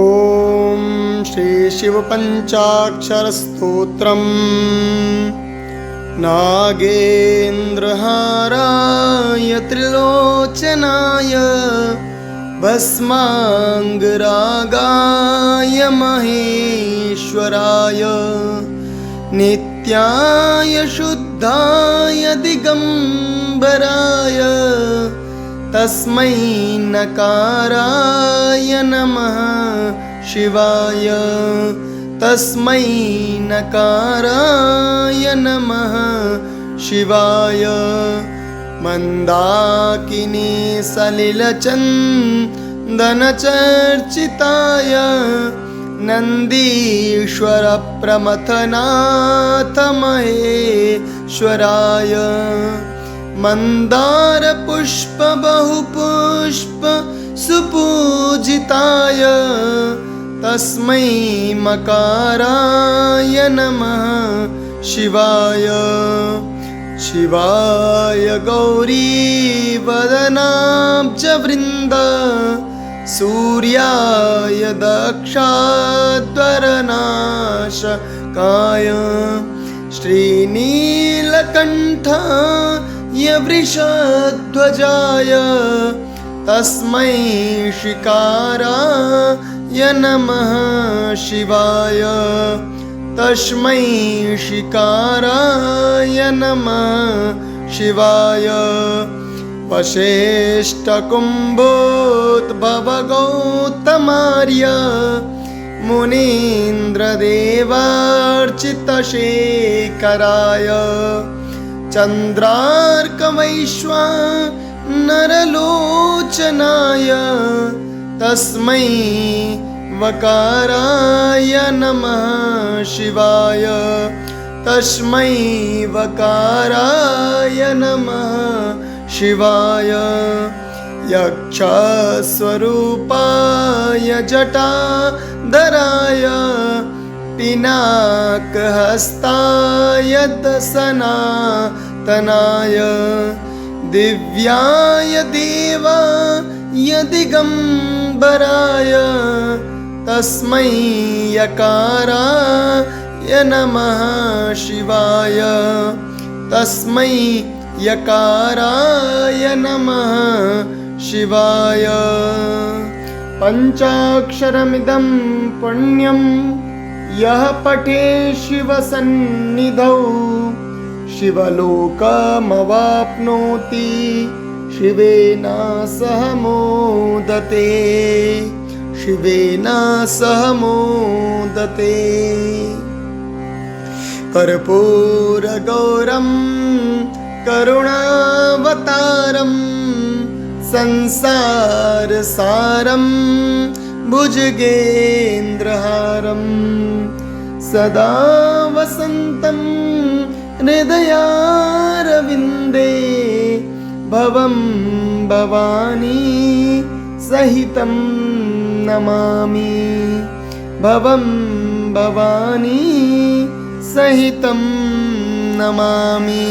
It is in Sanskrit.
ॐ श्रीशिवपञ्चाक्षरस्तोत्रम् नागेन्द्रहाराय त्रिलोचनाय भस्माङ्गरागाय महेश्वराय नित्याय शुद्धाय दिगम्बराय तस्मै नकाराय नमः शिवाय। तस्मै नकाराय नमः शिवाय। मन्दाकिनी सलिलचन्दनचर्चिताय नन्दीश्वरप्रमथनाथ महेश्वराय मन्दारपुष्प बहुपुष्प सुपूजिताय तस्मै मकाराय नमः शिवाय। शिवाय गौरीवदनाब्जवृन्द सूर्याय दक्षाद्वरनाशकाय श्रीनीलकण्ठाय वृषध्वजाय तस्मै शिकाराय नमः शिवाय। तस्मै शिकाराय नमः शिवाय। वशेष्ठकुम्भोद्भवगौतमार्य मुनीन्द्रदेवार्चितशेखराय चन्द्रार्कवैश्वानरलोचनाय तस्मै वकाराय नमः शिवाय। तस्मै वकाराय नमः शिवाय। यक्षस्वरूपाय जटाधराय पिनाकहस्ताय दशनातनाय दिव्याय देवाय दिगम्बराय तस्मै यकाराय नमः शिवाय। तस्मै यकाराय नमः शिवाय। पञ्चाक्षरमिदं पुण्यं यः पठे शिवसन्निधौ शिवलोकमवाप्नोति शिवेन सह मोदते शिवेन सह मोदते। कर्पूरगौरं करुणावतारं संसारसारं भुजगेन्द्रहारं सदा वसन्तं हृदयारविन्दे भवं भवानी सहितं नमामि भवं भवानी सहितं नमामि